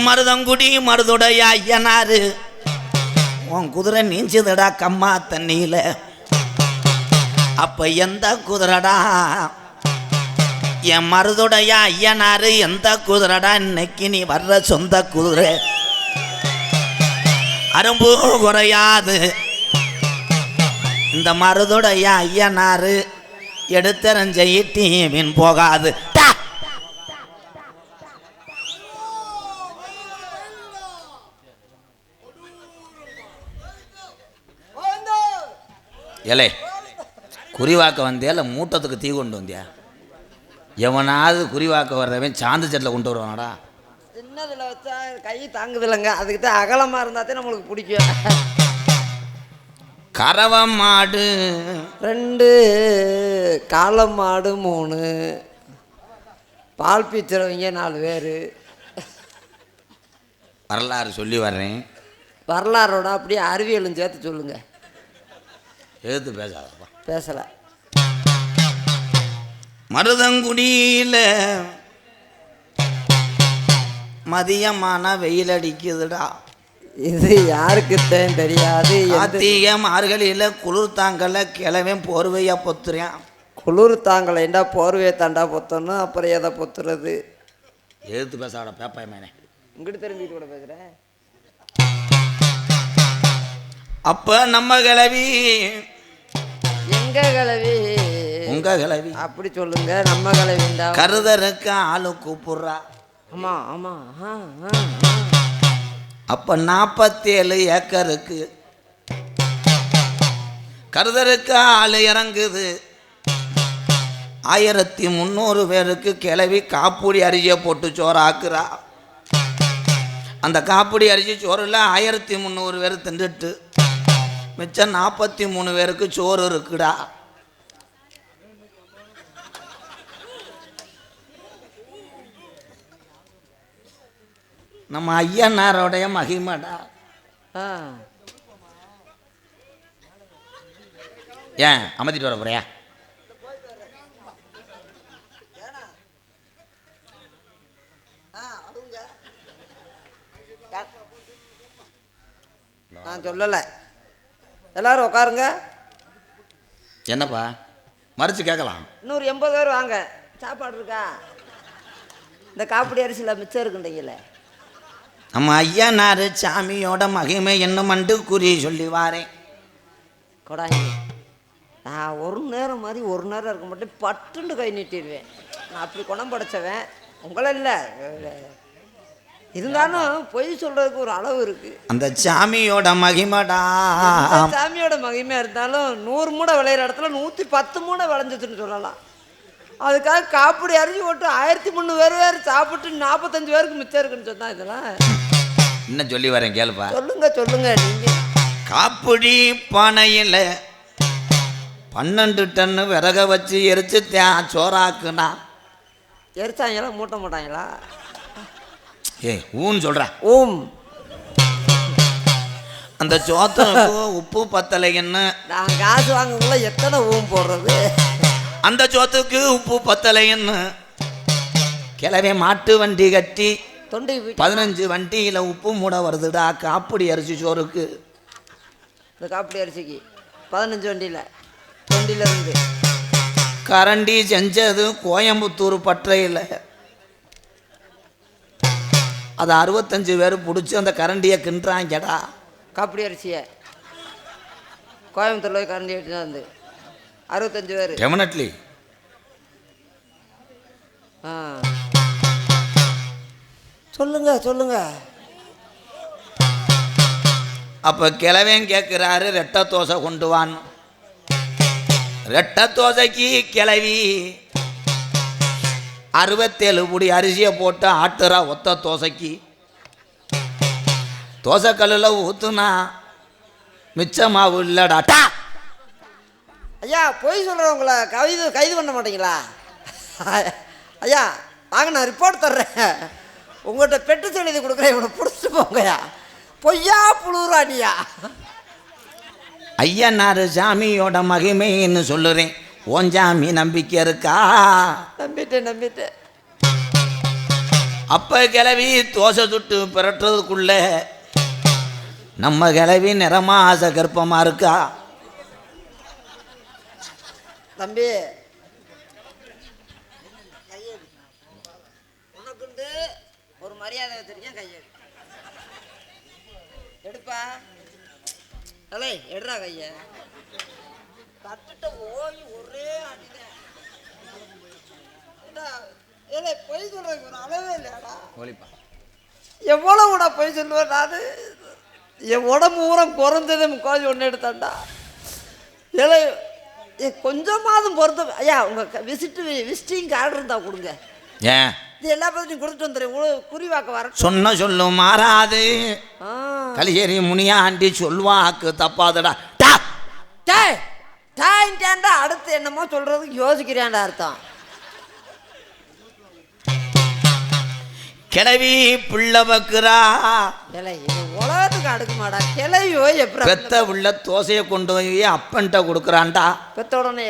மருதங்குடி மருதுடைய ஐயனாரு உன் குதிரை நீஞ்சதுடா கம்மா தண்ணியில. அப்ப எந்த குதிரடா? என் மருதுடைய ஐயனாரு எந்த குதிரடா? இன்னைக்கு நீ வர்ற சொந்த குதிரை. அரும்பு குறையாது. இந்த மருதுடைய ஐயனாரு எடுத்தரஞ்ச ஈட்டி போகாது. ஏலே குறிவாக்க வந்தியா இல்லை மூட்டத்துக்கு தீ கொண்டு வந்தியா? எவனாவது குறிவாக்க வர்றவன் சாந்து செட்டில் கொண்டு வருவானடா? சின்னதில் வச்சா கை தாங்குது இல்லைங்க அதுக்கு தான் அகலமாக இருந்தால் தான் நம்மளுக்கு பிடிக்கும். கறவை மாடு. ரெண்டு காளை மாடு மூணு. பால் பீச்சுறவங்க நாலு பேர். வரலாறு சொல்லி வர்றேன். வரலாறோட அப்படியே அறிவியலும் சேர்த்து சொல்லுங்க. எழுத்து பேசாதப்பா. பேசலை. மருதங்குடியில் மதியமான வெயில் அடிக்குதுடா இது யாருக்குத்தான் தெரியாது. கார்த்திகை மார்கழியில் குளிர் தாங்கல கிளவன் போர்வையா பொத்துறேன். குளிர் தாங்கலைண்டா போர்வையை தாண்டா பொத்தணும்? அப்புறம் எதை பொத்துறது? எழுத்து பேசாட பேப்பாய் மேனே. இங்கிட்டு திரும்பிட்டு கூட பேசுகிறேன் அப்போ நம்ம கிளவி எங்க கிளவி உங்க கிளவி அப்படி சொல்லுங்க நம்ம கிளவிண்டா கருதருக்கு ஆளு கூப்பிடுறா. ஆமா ஆமா. அப்போ நாற்பத்தேழு ஏக்கருக்கு கருதருக்கு ஆள் இறங்குது. ஆயிரத்தி முந்நூறு பேருக்கு கிளவி காப்புடி அரிசியை போட்டு சோறாக்குறா. அந்த காப்புடி அரிசி சோறில் ஆயிரத்தி முந்நூறு பேர் தின்றுட்டு மிச்சம் நாற்பத்தி மூணு பேருக்கு சோறு இருக்குடா. நம்ம ஐயனாரோடைய மகிமடா. ஏன் அமர்த்திட்டு வர போறியா? நான் சொல்லலை. எல்லாரும் உட்காருங்க. என்னப்பா? மறைச்சு கேட்கலாம். இன்னொரு எண்பது பேர் வாங்க. சாப்பாடு இருக்கா? இந்த காப்பிடி அரிசியில் மிச்சம் இருக்குன்றீங்களே நம்ம ஐயனார் சாமியோட மகிமை என்னமண்டு குறி சொல்லி வாரேன் கொடாங்க. நான் ஒரு நேரம் மாதிரி ஒரு நேரம் இருக்க மாட்டேன். பட்டுண்டு கை நீட்டிடுவேன். நான் அப்படி குணம் படைச்சவன். உங்களை இல்லை. இருந்தாலும் பொய் சொல்றதுக்கு ஒரு அளவு இருக்கு. அந்த சாமியோட மகிமடா. சாமியோட மகிமையா இருந்தாலும் நூறு மூடை விளையிற இடத்துல நூற்றி பத்து மூடை விளைஞ்சதுன்னு சொல்லலாம். அதுக்காக காப்பிடி அரிசி போட்டு ஆயிரத்தி முந்நூறு பேர் வேறு சாப்பிட்டு நாற்பத்தஞ்சு பேருக்கு மிச்சம் இருக்குன்னு சொன்னா இதெல்லாம். இன்னும் சொல்லி வரேன் கேளுப்பா. சொல்லுங்க சொல்லுங்க நீங்க. காப்புடி பானையில் பன்னெண்டு டன்னு விறக வச்சு எரிச்சு தே சோறாக்குனா. எரிச்சாங்களா மூட்ட மாட்டாங்களா ஏய் ஊன்னு சொல்கிறேன் ஓம் அந்த சோத்தனுக்கு உப்பு பத்தலைன்னு நான் காசு வாங்கக்குள்ள எத்தனை ஓம் போடுறது? அந்த சோத்துக்கு உப்பு பத்தலைன்னு கிளவே மாட்டு வண்டி கட்டி தொண்டை பதினஞ்சு வண்டியில் உப்பு மூட வருதுடா காப்புடி அரிசி சோறுக்கு. இந்த காப்பிடி அரிசிக்கு பதினஞ்சு வண்டியில் தொண்டியில் இருந்து. கரண்டி செஞ்சது கோயம்புத்தூர் பற்றையில். அது அறுபத்தஞ்சு பேர் பிடிச்சி அந்த கரண்டியை கிண்டுறாங்கடா காப்பிடி அரிசியை. கோயம்புத்தூர்ல போய் கரண்டி எடுத்துட்டு வந்து. அறுபத்தஞ்சு பேர். டெஃபினெட்லி ஆ. சொல்லுங்க சொல்லுங்க. அப்போ கிழவன் கேட்குறாரு ரெட்டை தோசை கொண்டு வான்னு. ரெட்டை தோசைக்கு கிளவி அறுபத்தேழு புடி அரிசியை போட்டு ஆட்டுறா ஒத்த தோசைக்கு. தோசைக்கல்லில் ஊற்றுனா மிச்ச மாவு இல்லைடா. டா! ஐயா பொய் சொல்கிறவங்கள கைது கைது பண்ண மாட்டீங்களா? ஐயா வாங்க நான் ரிப்போர்ட் தர்றேன். உங்கள்கிட்ட பெட்டு எழுதி கொடுக்குறேன். இவனை பிடிச்சிட்டு போங்கய்யா பொய்யா புழுறானியா ஐயனார் சாமியோட மகிமைன்னு சொல்லுறேன். ஓன் சாமி நம்பிக்கை இருக்கா? நம்பிட்டேன் நம்பிட்டேன். அப்ப கிளவி தோசை சுட்டு பிரட்டுறதுக்குள்ள நம்ம கிளவி நிறமா ஆசை கர்ப்பமா இருக்கா? தம்பி. உனக்குண்டு ஒரு மரியாதை வச்சிருக்கேன் கையெடு எடுப்பா. அலே எடுறா கைய. தட்டுட்ட ஓய் ஒரே அடிதான் ஏலே பொய் சொல்றதுக்கு ஒரு அளவே இல்லையாடா? எவ்வளோ கூட பொய் சொல்லுவேன் நான்? என் உடம்பு ஊரம் குறைஞ்சதே முக்கால் ஒன்று எடுத்தாண்டா ஏ கொஞ்சமாவது பொறுத்த ஐயா உங்கள் விசிட்டு விசிட்டிங் கார்டு இருந்தால் கொடுங்க. ஏன்? இது எல்லா பத்தியும் கொடுத்துட்டு வந்துடுறேன் குறிவாக்க வர சொன்ன சொல்லும் மாறாது. கலியேறி முனியாண்டி சொல்வாக்கு தப்பாதடா. டாயின்டாண்டா அடுத்து என்னமோ சொல்கிறதுக்கு யோசிக்கிறான்டா அர்த்தம். கிளவி புள்ள வைக்கிறா. இல்லை இது உலகத்துக்கு அடுக்குமாடா. கிளையோ எப்படி பெத்த உள்ள தோசையை கொண்டு போய் அப்பன்ட்ட கொடுக்குறான்டா. பெத்த உடனே.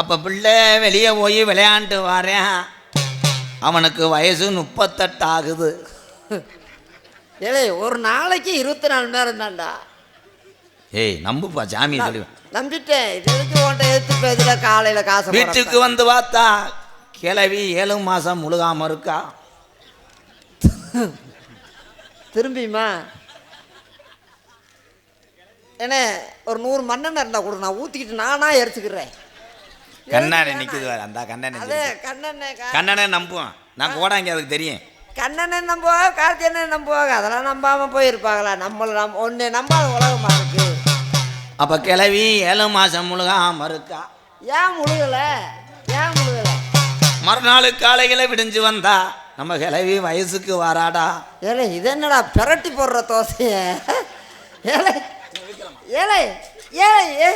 அப்போ பிள்ளை வெளியே போய் விளையாண்டு வரேன். அவனுக்கு வயசு முப்பத்தெட்டு ஆகுது ஏலே ஒரு நாளைக்கு இருபத்தி நாலு மணி நேரம் தான்டா. ஏய் நம்புப்பா சாமி சொல்லி நம்பிட்டேன். இது எதுக்கு உன்ட்ட எடுத்து பேசுல காலையில் காசு வீட்டுக்கு வந்து பார்த்தா கிளவி ஏழு மாதம் முழுகாம இருக்கா? திரும்பியுமா? என்ன ஒரு நூறு மண்ணெண்ணெய் இருந்தால் கொடு நான் ஊற்றிக்கிட்டு நானாக எரிச்சுக்கிறேன். கண்ணாடி நிற்குது வேறு அந்த கண்ணனை அதே கண்ணெண்ணெய் கா- கண்ணனை நம்புவான். நான் கோடாங்க அதுக்கு தெரியும். கண்ணெண்ணெய் நம்புவாங்க கார்த்தி எண்ணெய் நம்புவாங்க அதெல்லாம் நம்பாம போயிருப்பாங்களா? நம்மள நம் ஒன்று நம்பாத உலகமா இருக்கு அப்போ கிளவி ஏழு மாதம் முழுகாம இருக்கா? ஏன் முழுகல? ஏன் முழுகல? மறுநாள் காலையில் விடிஞ்சு வந்தா நம்ம கிளவி வயசுக்கு வராடா. ஏலே இது என்னடா பிரட்டி போடுற தோசைய? ஏலே ஏலே ஏலே ஏ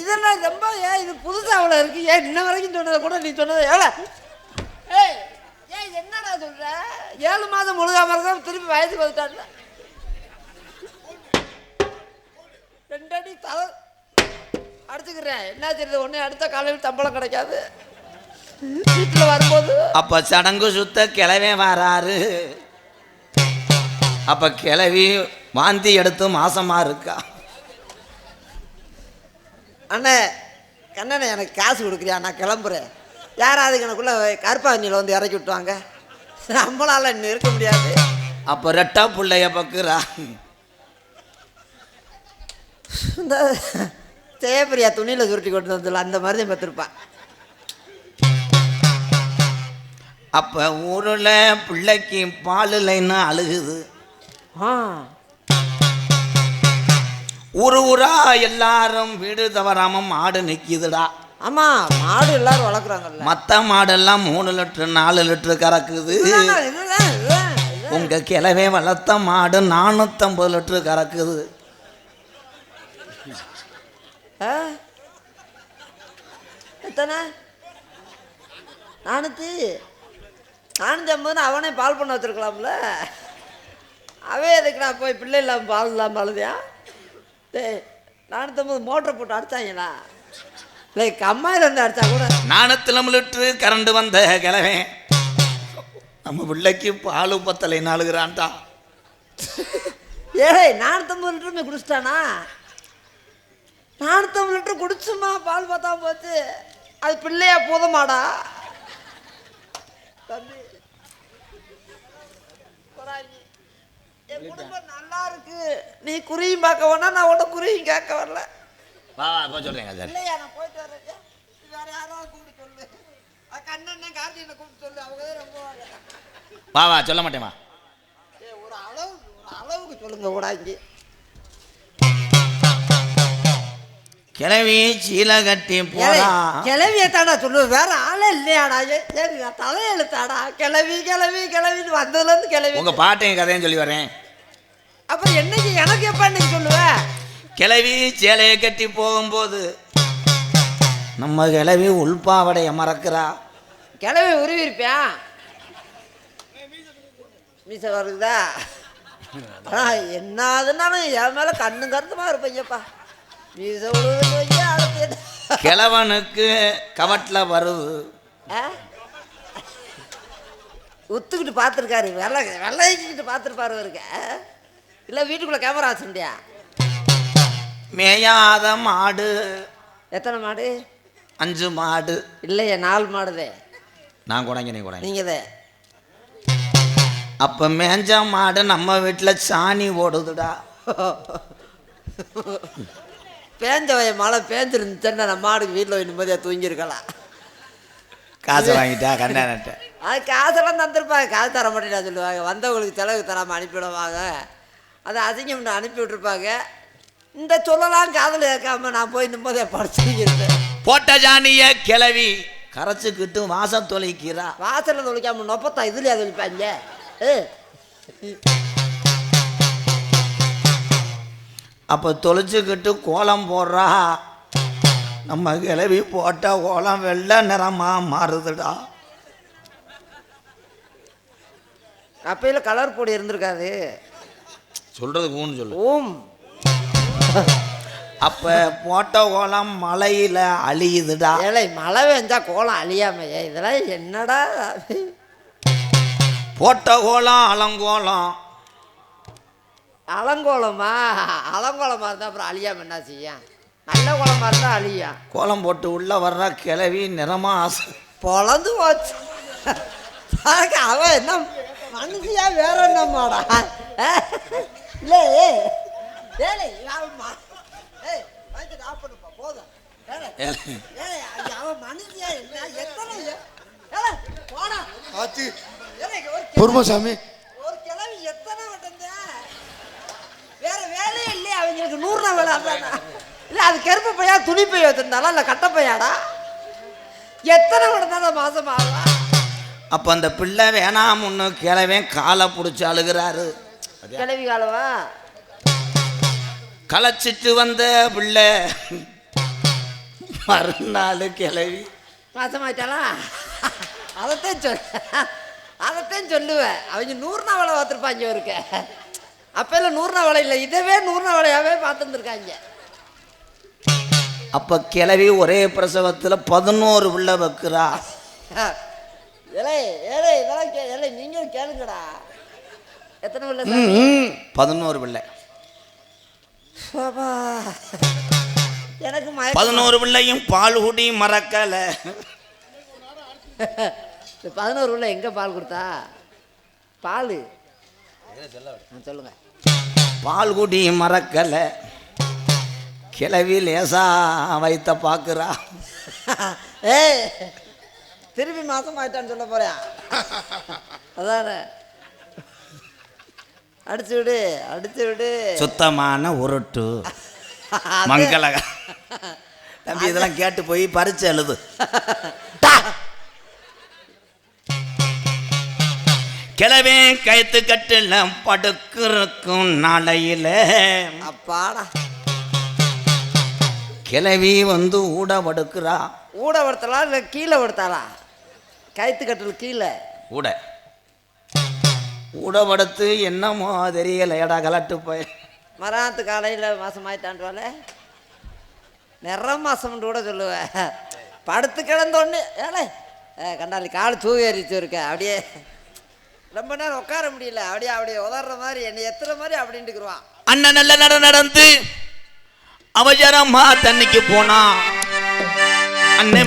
இது என்ன ரொம்ப ஏன் இது புதுசா அவ்வளோ இருக்கு. ஏன் இன்ன வரைக்கும் சொன்னதை கூட நீ சொன்னது ஏலே. ஏய் ஏய் என்னடா சொல்ற? ஏழு மாதம் முழுகாம இருந்தா திருப்பி வயசுக்கு வந்துட்டான்ல ரெண்டடி தலை அடிச்சுக்கிறேன். என்ன தெரியுது? ஒன்றே அடுத்த காலையில் சம்பளம் கிடைக்காது. வீட்டில் வரும்போது அப்போ சடங்கு சுத்த கிளவே வராரு. அப்போ கிளவி வாந்தி எடுத்து மாசமா இருக்கா? அண்ணே கண்ணண்ணே எனக்கு காசு கொடுக்குறியா? நான் கிளம்புறேன். யாராவது எனக்குள்ள கருப்பாஞ்சியில் வந்து இறக்கி விட்டுவாங்க நம்மளால இன்னும் இருக்க முடியாது. அப்போ ரெட்டா பிள்ளைய பக்குறா. இந்த ஜெயபிரியா துணியில் சுருட்டி கொண்டு வந்துடல அந்த மாதிரி பார்த்துருப்பான் அப்போ ஊரில் பிள்ளைக்கு பால் இல்லைன்னு அழுகுது? ஆ. ஊரு ஊரா எல்லாரும் வீடு தவறாம மாடு நிற்கிதுடா ஆமாம் மாடு எல்லாரும் வளர்க்குறாங்கல்ல. மற்ற மாடெல்லாம் மூணு லிட்டரு நாலு லிட்டரு கறக்குது. இதுதான், இதுதான், இதுதான், இதுதான். உங்க கிளவே வளர்த்த மாடு நானூற்றம்பது லிட்டரு கறக்குது? எத்தனை? நானூற்றி நானூற்றி ஐம்பதுன்னு அவனே பால் பண்ண வச்சுருக்கலாம்ல. அவன் எதுக்கு நான் போய் பிள்ளை இல்லாமல் பால் இல்லாமல் அழுதியா? நானூற்றம்பது மோட்டரை போட்டு அடித்தாங்களா இல்லை கம்மாயில் இருந்து அடித்தா கூட. நானூற்றி லிட்டரு கரண்ட் வந்த கிழவே நம்ம பிள்ளைக்கு பால் பத்தலைன்னு அழுகிறான்டா ஏய் நானூற்றம்பது லிட்டருமே குடிச்சிட்டானா? நானூற்றம்பது லிட்டர் குடிச்சுமா பால் பார்த்தா போச்சு. அது பிள்ளையா போதுமாடா. தம்பி. என் குடும்பம் நல்லா இருக்கு. நீ குறியும் பார்க்க வேணா நான் உன்னை குறியும் கேட்க வரல. வா வா சார் இல்லையா நான் போயிட்டு வரேன் ஐயா. நீ வேற யாராவது கூப்பிட்டு சொல்லு அது கண்ணன் கார்த்தியனை கூப்பிட்டு சொல்லு அவங்க தான் ரொம்ப வா வா சொல்ல மாட்டேமா ஒரு அளவு அளவுக்கு சொல்லுங்க கூடாங்க கிளவி சீலை கட்டி போறா கிளவியை தாடா சொல்லு வேற ஆளே இல்லையாடா நான் தலையெழுத்தாடா. கிளவி கிளவி கிளவின்னு வந்ததுலேருந்து கிளவி. உங்க பாட்டையும் கதையும் சொல்லி வரேன். அப்புறம் என்னைக்கு எனக்கு எப்போ நீ சொல்லுவ? கிளவி சேலையை கட்டி போகும்போது நம்ம கிளவி உள்பாவடைய மறக்கிறா. கிளவி உருவி இருப்பியா மீச வருதா? ஆனா என்ன அதுனாலும் என் மேல கண்ணு கருத்துமா இருப்பீங்கப்பா. மீச? கிழவனுக்கு கவட்டில் வருது. ஒத்துக்கிட்டு பார்த்துருக்காரு வெள்ளை வெள்ளைக்கிட்டு பார்த்துருப்பாரு அவருக்கு இல்லை வீட்டுக்குள்ளே கேமரா வச்சுட்டியா மேயாத மாடு. எத்தனை மாடு? அஞ்சு மாடு. இல்லையே நாலு மாடுதே. நான் குடைங்க நீ குடைங்க. நீங்கள் அப்ப மேஞ்ச மாடு நம்ம வீட்டுல சாணி ஓடுதுடா. பேஞ்ச வய மழை பேஞ்சிருந்துச்சுன்னா நம்ம மாடுக்கு வீட்டில் நிம்மதியாக தூங்கியிருக்கலாம். காசு வாங்கிட்டா கண்ணாட்ட அது காசெல்லாம் தந்திருப்பாங்க. காசு தர மாட்டேன்னா சொல்லுவாங்க. வந்தவங்களுக்கு செலவு தராமல் அனுப்பிவிடுவாங்க. அதை அசிங்கம் அனுப்பி விட்டுருப்பாங்க. இந்த சொல்லலாம் காதில் கேட்காம நான் போய் நிம்மதியாக படிச்சுருக்கேன் போட்ட ஜானிய கிளவி கரைச்சுக்கிட்டு வாசம் தொலைக்கிறா. வாசலில் தொலைக்காம நொப்பத்தா இதுலையா தொலைப்பாங்க? ஏ? அப்ப தொலைச்சுக்கிட்டு கோலம் போடுறா. நம்ம கிளவி போட்ட கோலம் வெள்ளை நிறமா மாறுதுடா. அப்பையில கலர் பொடி இருந்திருக்காது. சொல்றதுக்கு ஊன்னு சொல்லு. ஓம் அப்ப போட்ட கோலம் மலையில அழியுதுடா ஏழை மழை பெஞ்சா கோலம் அழியாமையே இதெல்லாம் என்னடா போட்ட கோலம் அலங்கோலம் அலங்கோலமா அலங்கோலமாக இருந்தால் அப்புறம் அழியாம என்ன செய்யும் நல்ல கோலமாக இருந்தால் அழியும் கோலம் போட்டு உள்ள வர்ற கிளவி நிறமா ஆசை பொழந்து போச்சு அவன் என்ன மனுஷியா வேற என்னமாடா இல்லை ஏழை மைக்கை ஆஃப் பண்ணுப்பா, போதும். பொறுமசாமி. ஒரு கிழவி எத்தனை வட்டம்தான்? வேற வேலையே இல்லையா அவங்களுக்கு நூறு நாள் வேலை? இல்ல அது கருப்பு பையா துணி பைய வச்சிருந்தாலும் இல்ல கட்ட பையாடா? எத்தனை வட்டம் தான் மாசம் ஆகும் அப்ப அந்த பிள்ளை வேணாம்னு கிளவன் காலை பிடிச்சி அழுகிறாரு. கிழவி காலவா? களைச்சிட்டு வந்த பிள்ளை. மறுநாள் கிளவி. மாசமாயிட்டாளா அதைத்தான் சொல் அதைத்தான் சொல்லுவேன் அவங்க நூறு நாள் வேலை பார்த்துருப்பாங்க இவருக்கு. அப்பெல்லாம் நூறு நாள் வேலை இல்லை. இதவே நூறு நாள் பார்த்துருந்துருக்காங்க. அப்ப கிளவி ஒரே பிரசவத்துல பதினோரு பிள்ளை வைக்கிறா. ஏலே ஏலே இதெல்லாம் ஏலே நீங்களும் கேளுங்கடா. எத்தனை பிள்ளை பதினோரு பிள்ளை. எனக்கு பதினோரு பிள்ளையும் பால்குடி மறக்கல. இந்த பதினோரு உள்ள எங்கே பால் கொடுத்தா? பால். சொல்லுங்க. பால்குடி மறக்கல. கிளவி லேசா வைத்த பார்க்குறா ஏய் திருப்பி மாசம் ஆயிட்டான்னு சொல்ல போறேன். அதானே. அடிச்சு விடு அடிச்சு விடு. சுத்தமான உருட்டு. அது- மங்கள. தம்பி இதெல்லாம் கேட்டு போய் பரிச்சு எழுது. கிளவே கயத்து கட்டில படுக்கிறக்கும் நாளையில. அப்பாடா. கிளவி வந்து ஊட படுக்கிறா. ஊட படுத்தலா இல்லை கீழே படுத்தாளா? கயிற்று கட்டல் கீழே. ஊட. ஊட படுத்து என்னமோ தெரியல எடா கலட்டு போய். மராத்து காலையில் மாதம் ஆயிட்டான்றால? நிற மாதம்னு கூட சொல்லுவேன் படுத்து கிடந்தோடனே ஏலே ஏ, கண்டாலி கால் தூவி எரிச்சு இருக்க அப்படியே. ரொம்ப நேரம் உட்கார முடியல அப்படியே அப்படியே உதற மாதிரி என்னை எத்துற மாதிரி அப்படின்ட்டுக்குருவான் அண்ணன் நல்ல நட நடந்து அவசரமா தண்ணிக்கு போனா அண்ணன்